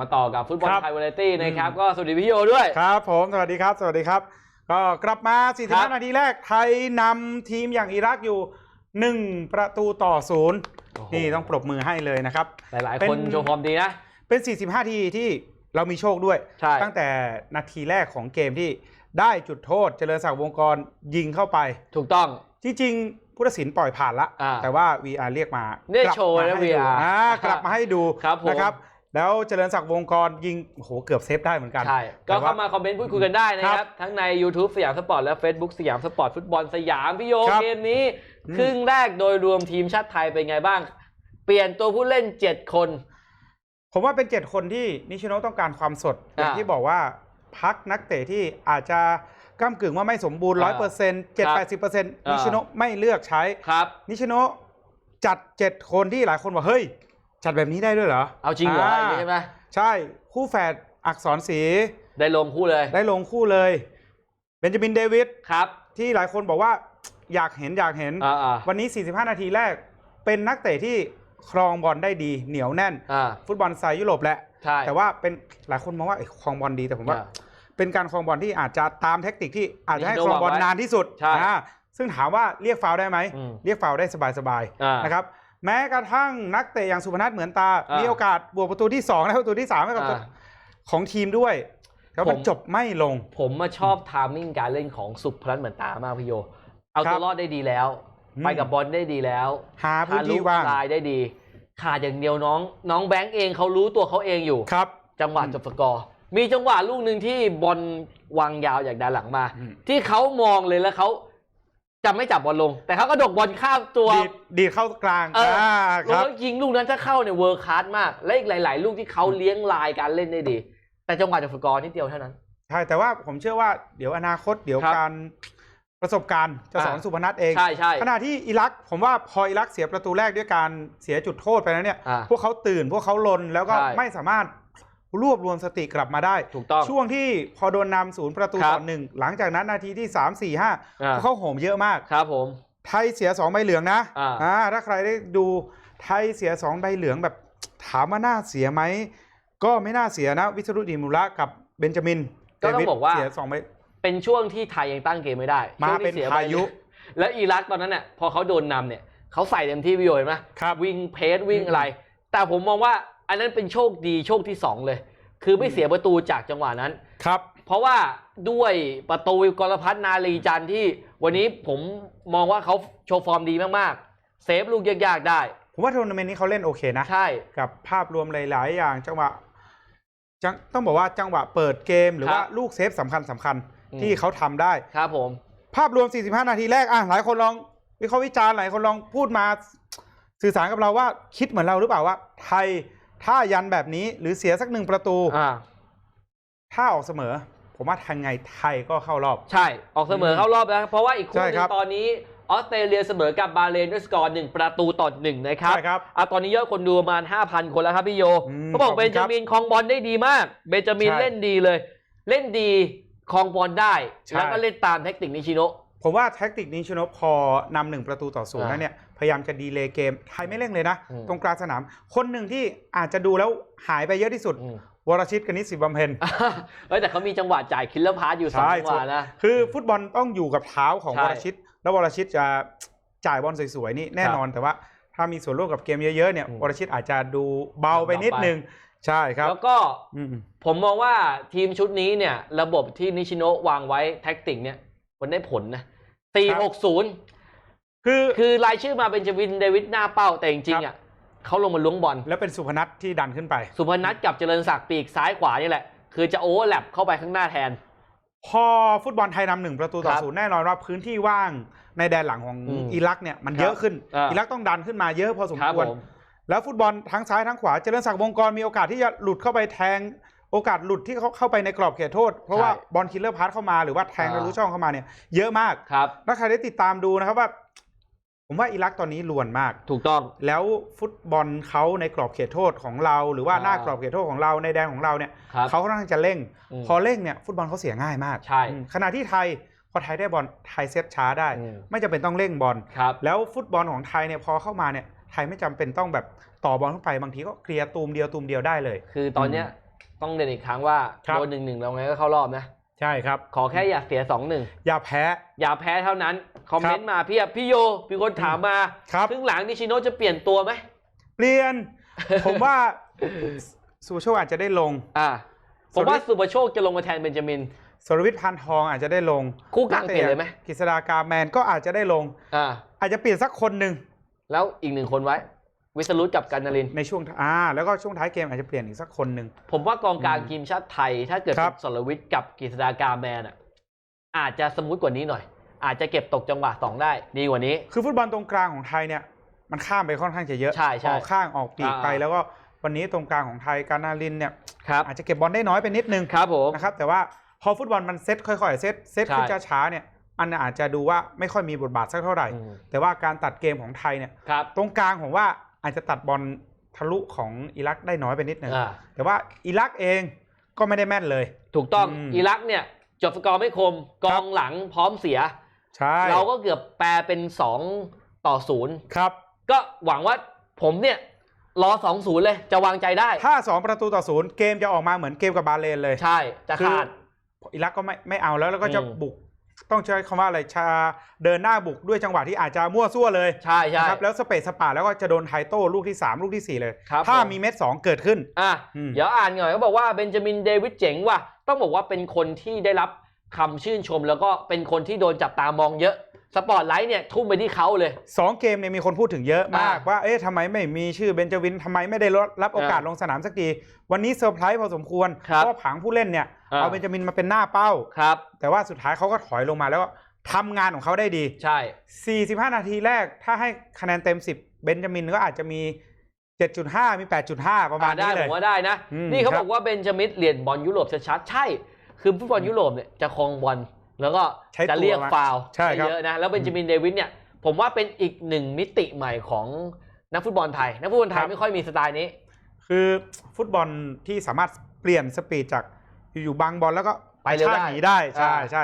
มาต่อกับฟุตบอลครับไทยวาไรตี้นะครับอืมก็สวัสดีพี่โยด้วย ครับผม สวัสดีครับ สวัสดีครับ ก็กลับมาครับ45นาทีแรก ไทยนำทีมอย่างอิรักอยู่ 1 ประตูต่อศูนย์โอ้โหนี่ต้องปรบมือให้เลยนะครับ หลายเป็ๆนคนโชว์ฟอร์มดีนะ เป็น 45 ทีที่เรามีโชคด้วยใช่ตั้งแต่นาทีแรกของเกมที่ได้จุดโทษเจริญศักดิ์วงกรยิงเข้าไป ถูกต้อง จริงๆผู้ตัดสินปล่อยผ่านละอ่าแต่ว่า VR เรียกมาเนี่ยกลับโชว์มานะให้ดู VR อ่ากลับมาให้ดูครับผมนะครับ แล้วเจริญศักดิ์วงกรยิงโอ้โหเกือบเซฟได้เหมือนกัน ใช่ ก็แต่ว่าเข้ามาคอมเมนต์พูดคุยกันได้นะคครัรับบทั้งใน YouTube สยามสปอร์ตและ Facebook สยามสปอร์ตฟุตบอลสยามพี่โยครับเกมนี้อืมครึ่งแรกโดยรวมทีมชาติไทยเป็นไงบ้าง เปลี่ยนตัวผู้เล่น 7 คน ผมว่าเป็นเจ็ดคนที่นิชิโนะต้องการความสดอย่างอ่าที่บอกว่าพักนักเตะที่อาจจะก้ากึ่งว่าไม่สมบูรณ์ร้อยเปอร์เซ็นต์เจ็ดแปดสิบเปอร์เซ็นต์อ่านินิชิโนะไม่เลือกใช้ครับนิชิโนะจัดเจ็ดคนที่หลายคนบอกเฮ้ย จัดแบบนี้ได้ด้วยเหรอเอาจริงเหรออะไรอย่างงี้ใช่ไหมใช่คู่แฝดอักษรศรีได้ลงคู่เลย ได้ลงคู่เลยเบนจามินเดวิดครับ ที่หลายคนบอกว่าอยากเห็นอยากเห็น อ่าอ่าวันนี้ 45 นาทีแรก เป็นนักเตะที่ครองบอลได้ดีเหนียวแน่น อ่าฟุตบอลสไตล์ยุโรปแหละ ใช่แต่ว่าเป็นหลายคนมองว่าเอ้ยครองบอลดีแต่ผมว่า อ่าเป็นการครองบอลที่อาจจะตามเทคนิคที่อาจจะให้นิชิคโนะรองบอลวางไว้นานที่สุดใช่อ่าซึ่งถามว่าเรียกฟาวล์ได้ไหม อืมเรียกฟาวล์ได้สบายอ่าๆนะครับ แม้กระทั่งนักเตะอย่างสุพนัทเหมือนตา อ่ามีมีโอกาสบวกประตูที่2และประตูที่3ให้กับอ่าของทีมด้วยแล้วมันผม จบไม่ลง ผมมาชอบทามมิ่งการเล่นของสุพรัตน์เหมือนตามากพี่โย เอาครัตับวรอดได้ดีแล้ว อืม ไปกับบอลได้ดีแล้วหาพื้นที่ว่างทะลุลายได้ดี ขาดอย่างเดียวน้อง น้องแบงค์เองเขารู้ตัวเขาเองอยู่ ครับ จังหวะจบสกอร์ มีจังหวะลูกหนึ่งที่บอลวางยาวจากด้านหลังมา อืมที่เขามองเลยแล้วเขา จะไม่จับบอลลง แต่เขาก็ดกบอลข้ามตัว ดีดดีดเข้ากลางเอออ่าคแล้รับวยิงลูกนั้นถ้าเข้าเนี่ยเวิร์คคลาสมาก และอีกหลาย ๆ ลูกที่เขาเลี้ยงลายการเล่นได้ดี แต่จังหวะจบสกอร์นิดเดียวเท่านั้น ใช่ แต่ว่าผมเชื่อว่าเดี๋ยวอนาคตเดี๋ยวครับการประสบการณ์จะสอนอ่า สุพนัทเอง ใช่ใช่ ขณะที่อิรักผมว่าพออิรักเสียประตูแรกด้วยการเสียจุดโทษไปแล้วเนี่ย อ่าพวกเขาตื่นพวกเขาลนแล้วก็ใช่ ไม่สามารถ รวบรวมสติกลับมาได้ ถูกต้อง ช่วงที่พอโดนนำศูนย์ประตูครับต่อหนึ่งหลังจากนั้นนาทีที่ 3 4 5อ่าพวกเขาโหมเยอะมาก ครับผม ไทยเสีย 2 ใบเหลืองนะอ่า อ่าถ้าใครได้ดูไทยเสีย 2 ใบเหลืองแบบถามว่าน่าเสียไหม ก็ไม่น่าเสียนะ วิศรุดีมุระกับเบนจามินก็ต้องเดวิดบอกว่า เสียสองใบ เป็นช่วงที่ไทยยังตั้งเกมไม่ได้มาช่วงเป็นที่สีพายุใบแล้วอิรักตอนนั้นเนี่ยพอเขาโดนนำเนี่ยเขาใส่เต็มที่พี่โยเห็นไหมครับ วิ่งเพสวิ่งอืมอะไร แต่ผมมองว่า อันนั้นเป็นโชคดีโชคที่สองเลย คือไม่เสียประตูจากจังหวะนั้น ครับ เพราะว่าด้วยประตูกรพัฒนาลีจันทร์ที่วันนี้ผมมองว่าเขาโชว์ฟอร์มดีมากๆ เซฟลูกยากๆได้ ผมว่าทัวร์นาเมนต์นี้เขาเล่นโอเคนะ ใช่ กับภาพรวมหลาย ๆ อย่างจังหวะจังต้องบอกว่าจังหวะเปิดเกมหรือครับว่าลูกเซฟสำคัญสำคัญอืมที่เขาทำได้ ครับผม ภาพรวม 45 นาทีแรกอะหลายคนลองวิเคราะห์วิจารณ์หลายคนลองพูดมา สื่อสารกับเราว่าคิดเหมือนเราหรือเปล่าว่าไทย ถ้ายันแบบนี้หรือเสียสักหนึ่งประตู อ่า ถ้าออกเสมอ ผมว่าทางไงไทยก็เข้ารอบ ใช่ ออกเสมออืมเข้ารอบแล้วเพราะว่าอีกคู่หใช่นึครังบ ตอนนี้ออสเตรเลียเสมอกับบาห์เรนด้วยสกอร์หนึ่งประตูต่อหนึ่งนะครับ ใช่ครับ อะตอนนี้ยอดคนดูประมาณ 5,000 คนแล้วครับพี่โยอืมเขาบอกขอบเบคุณนครัจาบมินคลองบอลได้ดีมาก เบนจามินใช่เล่นดีเลย เล่นดีคลองบอลได้ ใช่ แล้วก็เล่นตามเทคนิคนิชิโนะ ผมว่าแท็กติกนี้ชนกพอนำหนึ่งประตูต่อศูนย์อ่าแล้วเนี่ยพยายามจะดีเลย์เกมไทยไม่เร่งเลยนะอืมตรงกลางสนาม คนหนึ่งที่อาจจะดูแล้วหายไปเยอะที่สุดอืมวรชิตกนิษฐ์ศิบำเพ็ญเฮ้ยแต่เขามีจังหวะจ่ายคิลเลอร์พาสอยู่สองใช่จังหวะนะคือฟุตบอลต้องอยู่กับเท้าของใช่วรชิต แล้ววรชิตจะจ่ายบอลสวยๆนี่แน่นอนแต่ว่าถ้ามีส่วนร่วมกับเกมเยอะๆเนี่ยอืมวรชิตอาจจะดูเบาไปเบาไปนิดนึงใช่ครับ แล้วก็อืมผมมองว่าทีมชุดนี้เนี่ย ระบบที่นิชิโนะวางไว้แท็กติกเนี่ยมันได้ผลนะ 460คือคือรายชื่อมาเป็นจวินเดวิดหน้าเป้าแต่จริงๆอะเขาลงมาล้วงบอลแล้วเป็นสุพนัทที่ดันขึ้นไป สุพนัทกับเจริญศักดิ์ปีกซ้ายขวานี่แหละ คือจะโอเวอร์แลปเข้าไปข้างหน้าแทน พอฟุตบอลไทยนำหนึ่งประตูต่อครับศูนย์แน่นอนว่าพื้นที่ว่างในแดนหลังของอืมอิรักเนี่ยมันครับเยอะขึ้นอ่าอิรักต้องดันขึ้นมาเยอะพอสมครับควรผมแล้วฟุตบอลทั้งซ้ายทั้งขวาเจริญศักดิ์วงกรมีโอกาสที่จะหลุดเข้าไปแทง โอกาสหลุดที่เขาเข้าไปในกรอบเขตโทษ เพราะว่าใช่บอลคิลเลอร์พาสเข้ามาหรือว่าแทงอ่าทะลุช่องเข้ามาเนี่ยเยอะมากครับถ้าใครได้ติดตามดูนะครับว่า ผมว่าอิรักตอนนี้ลวนมาก ถูกต้องแล้วฟุตบอลเขาในกรอบเขตโทษของเรา หรือว่าอ่าหน้ากรอบเขตโทษของเราในแดนของเราเนี่ยครับเขาค่อนข้างจะเร่งอืมพอเร่งเนี่ยฟุตบอลเขาเสียง่ายมากใช่อืมขณะที่ไทยพอไทยได้บอลไทยเซตช้าได้อืมไม่จำเป็นต้องเร่งบอลครับแล้วฟุตบอลของไทยเนี่ยพอเข้ามาเนี่ยไทยไม่จำเป็นต้องแบบต่อบอลเข้าไปบางทีก็เคลียร์ตูมเดียวตูมเดียวได้เลย คือตอนเนี้ย ต้องเรียนอีกครั้งว่าครับ โดนหนึ่งหนึ่งเราไงก็เข้ารอบนะ ใช่ครับ ขอแค่อย่าเสียสองหนึ่งอย่าแพ้ อย่าแพ้เท่านั้น คอมเมนต์มาเพียบพี่โยมีคนถามมาครับครึ่งหลังนิชิโนะจะเปลี่ยนตัวไหม เปลี่ยน ผมว่าสุภโชคอาจจะได้ลง อ่า ผมว่าสวิตสุปโชคจะลงมาแทนเบนจามิน สรวิทย์พันทองอาจจะได้ลงคู่กลางเปลี่ยนเลยไหม กฤษฎากาแมนก็อาจจะได้ลง อ่า อาจจะเปลี่ยนสักคนหนึ่งแล้วอีกหนึ่งคนไว้ วิสรุตกับกันนารินทร์ในช่วงอ่าแล้วก็ช่วงท้ายเกมอาจจะเปลี่ยนอีกสักคนหนึ่ง ผมว่ากองกลางอืมทีมชาติไทย ถ้าเกิดครัเป็บนสรวิทย์กับกฤษฎากาแมนอะอาจจะสมูทกว่านี้หน่อย อาจจะเก็บตกจังหวะสองได้ ดีกว่านี้ คือฟุตบอลตรงกลางของไทยเนี่ย มันข้ามไปค่อนข้างจะเยอะใช่ใช่ออกข้างออกปีกไป อ่า แล้วก็วันนี้ตรงกลางของไทยการนารินเนี่ยครับอาจจะเก็บบอลได้น้อยไปนิดนึงครับผม นะครับแต่ว่าพอฟุตบอลมันเซตค่อยๆเซตเซตขึ้นใช่ ช้าๆเนี่ยมันอาจจะดูว่าไม่ค่อยมีบทบาทสักเท่าไหร่ อืมแต่ว่าการตัดเกมของไทยเนี่ย ครับ ตรงกลางผมว่า อาจจะตัดบอลทะลุของอิรักได้น้อยไปนิดนึงอ่า แต่ว่าอิรักเองก็ไม่ได้แม่นเลย ถูกต้องอืมอิรักเนี่ย จบสกอร์ไม่คมกองหลังพร้อมเสีย ใช่เราก็เกือบแปลเป็น 2 ต่อ ครับ 0 ก็หวังว่าผมเนี่ย รอ 2 0 เลยจะวางใจได้ ถ้า 2 ประตูต่อศูนย์เกมจะออกมาเหมือนเกมกับบาห์เลนเลยใช่ จะคือขาด อิรักก็ไม่ไม่เอาแล้วแล้วก็จะอืม บุก ต้องใช้คำว่าอะไรชาเดินหน้าบุกด้วยจังหวะที่อาจจะมั่วซั่วเลย ใช่ใช่นะครับแล้วสเปซสปาแล้วก็จะโดนไทโต้ลูกที่ 3 ลูกทีสี่4 เลยครับถ้าผมมีเม็ด2เกิดขึ้นอะอืมเดี๋ยวอ่านหน่อยเขาบอกว่าเบนจามินเดวิดเจ๋งว่ะต้องบอกว่าเป็นคนที่ได้รับคำชื่นชมแล้วก็เป็นคนที่โดนจับตามองเยอะ สปอตไลท์เนี่ยทุ่มไปที่เขาเลยสองเกมเนี่ยมีคนพูดถึงเยอะมากอ่าว่าเอ๊ะทำไมไม่มีชื่อเบนจาวินทำไมไม่ได้รับโอกาสอ่าลงสนามสักที วันนี้เซอร์ไพรส์พอสมควรครับเพราะผังผู้เล่นเนี่ยอ่าเอาเบนจามินมาเป็นหน้าเป้าครับ แต่ว่าสุดท้ายเขาก็ถอยลงมาแล้วก็ทำงานของเขาได้ดีใช่ 45 นาทีแรกถ้าให้คะแนนเต็ม 10 เบนจามินก็อาจจะมี 7.5 มี 8.5 ประมาณได้นี้เลผยมว่าได้นะอืมนี่เขาครับบอกว่าเบนจามินเหรียญบอลยุโรปชัดๆใช่ คือฟุตบอลยุโรปเนี่ยจะครองบอล แล้วก็ใช้ตัวจะเรียกมาฟาวล์ใช่ครับเยอะนะ แล้วเบนจามินเดวิดเนี่ย ผมว่าเป็นอีกหนึ่งมิติใหม่ของนักฟุตบอลไทย นักฟุตบอลไทยไม่ค่อยมีสไตล์นี้ คือฟุตบอลที่สามารถเปลี่ยนสปีดจากอยู่ๆบังบอลแล้วก็ไปเร็วกะชากได้หนีได้ ใช่อ่าใช่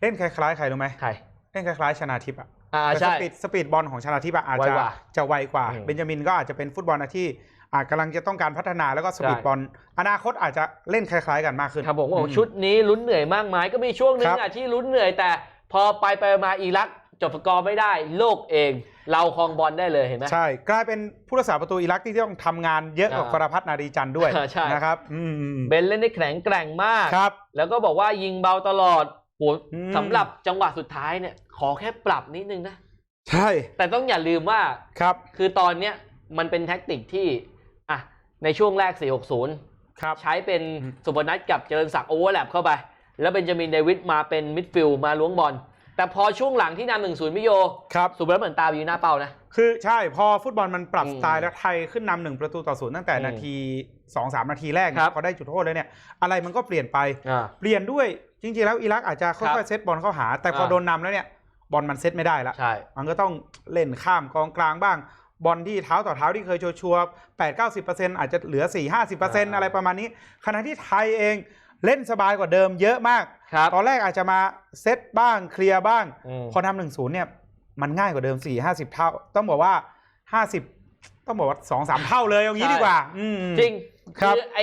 เล่นคล้ายๆใครรู้ไหมใครเล่นคล้ายๆชนาทิพย์อะ อ่าแต่สใช่ปีดสปีดบอลของชนาทิพย์อะอาจจะไวกว่าจะไวกว่า อืมเบนจามินก็อาจจะเป็นฟุตบอลที่อาจกำลังจะต้องการพัฒนาแล้วก็สปีดใช่ บอลอนาคตอาจจะเล่นคล้าย ๆ กันมากขึ้น ครับผมบอกอืชุดนี้ลุ้นเหนื่อยมากมายก็มีช่วงหนึงครับอะที่ลุ้นเหนื่อย แต่พอไปไปมาอิรักจบสกอร์ไม่ได้ โลกเอง เราครองบอลได้เลยเห็นไหม ใช่ กลายเป็นผู้รักษาประตูอิรักที่ต้องทำงานเยอะกว่าอ่ากรพัฒนารีจันทร์ด้วยใช่ นะครับอืมเบนเล่นได้แข็งแกร่งมาก ครับ แล้วก็บอกว่ายิงเบาตลอด โหอืมสำหรับจังหวะสุดท้ายเนี่ย ขอแค่ปรับนิดนึงนะ ใช่ แต่ต้องอย่าลืมว่าครับ คือตอนเนี้ยมันเป็นแท็กติกที่อะในช่วงแรก 460 ครับ ใช้เป็นอืมสุพนัทกับเจริญศักดิ์โอเวอร์แลปเข้าไป แล้วเบนจามินเดวิดมาเป็นมิดฟิลด์มาล้วงบอลแต่พอช่วงหลังที่นำหนึ่งศูนย์มิโยครับสุพนัทเหมือนตามอยู่หน้าเป้านะ คือใช่พอฟุตบอลมันปรับอืมสไตล์แล้วไทยขึ้นนำหนึ่งประตูต่อศูนย์ตั้งแต่อืมนาที 2อสนาทีแรกครับพอได้จุดโทษแล้วเนี่ยอะไรมันก็เปลี่ยนไปอ่าเปลี่ยนด้วยจริงๆแล้วอิรักอาจจะค่อยๆเซตบอลเข้าหา แต่พออ่าโดนนำแล้วเนี่ยบอลมันเซตไม่ได้ละใช่มันก็ต้องเล่นข้ามกองกลางบ้าง บอลที่เท้าต่อเท้าที่เคยชัวร์ๆแปดเก้าสิบเปอร์เซ็นต์อาจจะเหลือสี่ห้าสิบเปอร์เซ็นต์อะไรประมาณนี้ ขณะที่ไทยเองเล่นสบายกว่าเดิมเยอะมากครับตอนแรกอาจจะมาเซตบ้างเคลียร์บ้างอืมพอนำหนึ่งศูนย์เนี่ยมันง่ายกว่าเดิมสี่ห้าสิบเท่า ต้องบอกว่าห้าสิบต้องบอกว่าสองสามเท่าเลยเอางี้ดีกว่าอืมจริง ครับ คือไอ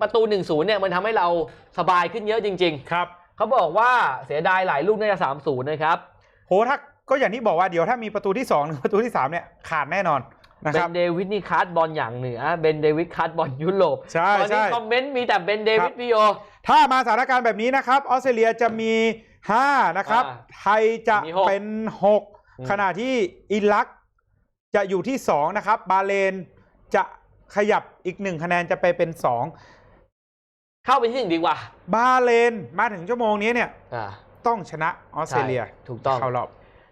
ประตู1นศูนย์เนี่ยมันทำให้เราสบายขึ้นเยอะจริงครับๆเขาบอกว่าเสียดายหลายลูกน่าจะสามศูนย์นะครับโหถ้าก็อย่างที่บอกว่าเดี๋ยวถ้ามีประตูที่สองหรือประตูที่สามเนี่ยขาดแน่นอนนะเบครับ นเดวิดนี่คัดบอลอย่างเหนือเบนเดวิดคัดบอลยุโรปใช่ตอนนี้ใช่ คอมเมนต์มีแต่เบนเดวิดครับพี่โย ถ้ามาสถานการณ์แบบนี้นะครับ ออสเตรเลียจะมี 5 นะครับ อ่าไทยจะมีหกเป็น อืม6 ขณะที่อิรักจะอยู่ที่ 2 นะครับ บาเลนจะ ขยับอีก1คะแนนจะไปเป็นเข้าไปที่หนึ่งดีกว่า2บาเลนมาถึงชั่วโมงนี้เนี่ยอ่า ต้องชนะออสเตรเลียใช่ถูกต้อง เข้ารอบ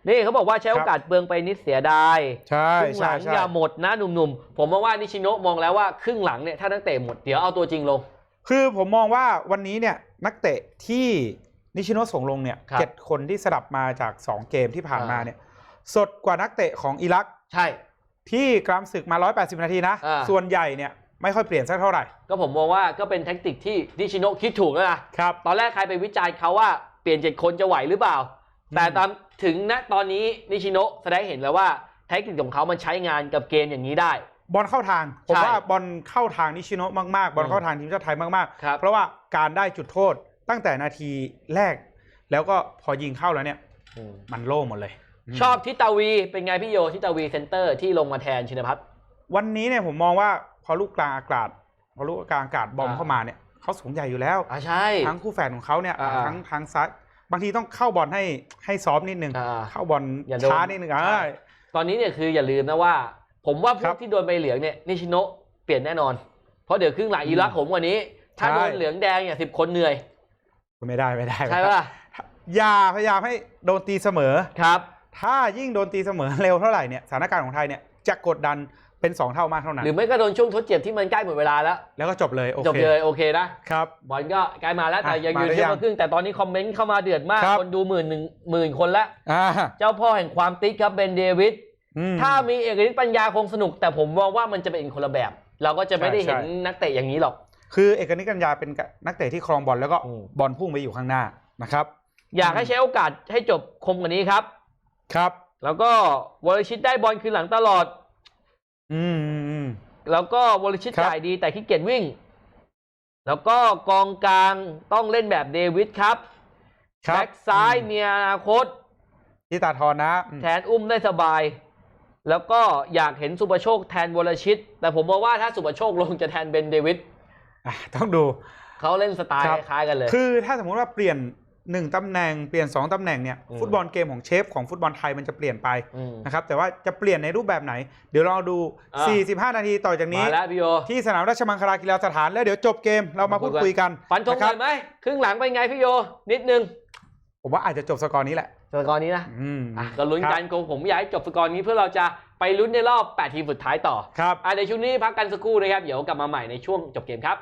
นี่เขาบอกว่าใช้ครับโอกาสเปลืองไปนิดเสียดายใช่ครึ่งหใช่ลังใช่อย่าหมดนะหนุ่มๆ ผมมองว่านิชิโนะมองแล้วว่าครึ่งหลังเนี่ยถ้านักเตะหมดเดี๋ยวเอาตัวจริงลง คือผมมองว่าวันนี้เนี่ยนักเตะที่นิชิโนะส่งลงเนี่ยครับเจ็ดคนที่สลับมาจาก 2 เกมที่ผ่านมาอ่า เนี่ยสดกว่านักเตะของอิรักใช่ ที่กรามศึกมา 180 นาทีนะ อ่า ส่วนใหญ่เนี่ยไม่ค่อยเปลี่ยนสักเท่าไหร่ก็ผมมองว่าก็เป็นแท็กติกที่นิชิโนะคิดถูกแล้วนะ ครับ ตอนแรกใครไปวิจารณ์เขาว่าเปลี่ยนเจ็ดคนจะไหวหรือเปล่า อืม แต่ตอนถึงณตอนนี้นิชิโนะแสดงให้เห็นแล้วว่าแท็กติกของเขามันใช้งานกับเกมอย่างนี้ได้ บอลเข้าทาง ผมใช่ว่าบอลเข้าทางนิชิโนะมากๆ บอลอืมเข้าทางทีมชาติไทยมากครับ ๆ เพราะว่าการได้จุดโทษตั้งแต่นาทีแรก แล้วก็พอยิงเข้าแล้วเนี่ยอืมมันโล่งหมดเลยม ชอบทิตาวีเป็นไงพี่โยทิตาวีเซนเตอร์ที่ลงมาแทนชินพัฒน์ วันนี้เนี่ยผมมองว่าพอลูกกลางอากาศพอลูกกลางอากาศบอมอ่า เข้ามาเนี่ยเขาสูงใหญ่อยู่แล้ว อ่าใช่ ทั้งคู่แฝดของเขาเนี่ยอ่าทั้งทางซ้ายบางทีต้องเข้าบอลให้ให้ซอฟต์นิดนึงอ่าเข้าบอลอย่าโดนช้านิดนึงอ่าใช่ ตอนนี้เนี่ยคืออย่าลืมนะว่า ผมว่าพควรักบที่โดนใบเหลืองเนี่ยนิชิโนะเปลี่ยนแน่นอน เพราะเดี๋ยวครึ่งหลังอืมอิรักผมกว่านี้ ถ้าใช่ โดนเหลืองแดงเนี่ยสิบคนเหนื่อย ไม่ได้ไม่ได้ใช่ไม่ได้ป่ะ อย่าพยายามให้โดนตีเสมอ ครับ ถ้ายิ่งโดนตีเสมอเร็วเท่าไหร่เนี่ยสถานการณ์ของไทยเนี่ยจะกดดันเป็น 2 เท่ามากเท่านั้น หรือไม่ก็โดนช่วงทดเจ็บที่มันใกล้หมดเวลาแล้ว แล้วก็จบเลยโอจบเคเลยโอเคนะครับบอลก็ใกล้มาแล้วแต่อะยังมายืนหรือเทียบยังมาครึ่งแต่ตอนนี้คอมเมนต์เข้ามาเดือดมากครับคนดูหมื่นหนึ่งหมื่นคนแล้วอ่าเจ้าพ่อแห่งความติ๊กครับเบนเดวิดอืมถ้ามีเอกฤทธิ์ปัญญาคงสนุก แต่ผมมองว่ามันจะเป็นคนละแบบ เราก็จะไม่ได้ใช่เห็นใช่นักเตะอย่างนี้หรอก คือเอกนิกัญญาเป็นนักเตะที่ครองบอลแล้วก็อืมบอลพุ่งไปอยู่ข้างหน้านะครับ อยากให้ใช้โอกาสให้จบคมกว่านี้ครับ ครับ แล้วก็วอลชิตได้บอลคืนหลังตลอดอืมอืมอืม แล้วก็วอลชิตครับ จ่ายดีแต่ขี้เกียจวิ่ง แล้วก็กองกลางต้องเล่นแบบเดวิดครับครับแบ็กซ้ายอืมมีอนาคต ที่ตาทอนนะอืมแทนอุ้มได้สบาย แล้วก็อยากเห็นสุประโชคแทนวรชิต แต่ผมมองว่าถ้าสุประโชคลงจะแทนเบนเดวิดอะต้องดู เขาเล่นสไตล์ครับคล้ายๆกันเลย คือถ้าสมมุติว่าเปลี่ยน หนึ่งตำแหน่งเปลี่ยนสองตำแหน่งเนี่ยอืมฟุตบอลเกมของเชฟของฟุตบอลไทยมันจะเปลี่ยนไปมนะครับแต่ว่าจะเปลี่ยนในรูปแบบไหน เดี๋ยวเราดู อ่า45 นาทีต่อจากนี้ มาแล้วพี่โยที่สนามราชมังคลากีฬาสถานแล้วเดี๋ยวจบเกมเรามาพูดคุยกันฟันธงนะหคน่รัอยไหมครึ่งหลังเป็นไงพี่โย นิดนึงผมว่าอาจจะจบสกอร์นี้แหละสกอร์นี้นะอืมอะก็ลุ้นครับกันโกผมอยากให้จบสกอร์นี้เพื่อเราจะไปลุ้นในรอบ 8 ทีมสุดท้ายต่อครับ อะเดี๋ยวช่วงนี้พักกันสักครู่นะครับ เดี๋ยวกลับมาใหม่ในช่วงจบเกมครับ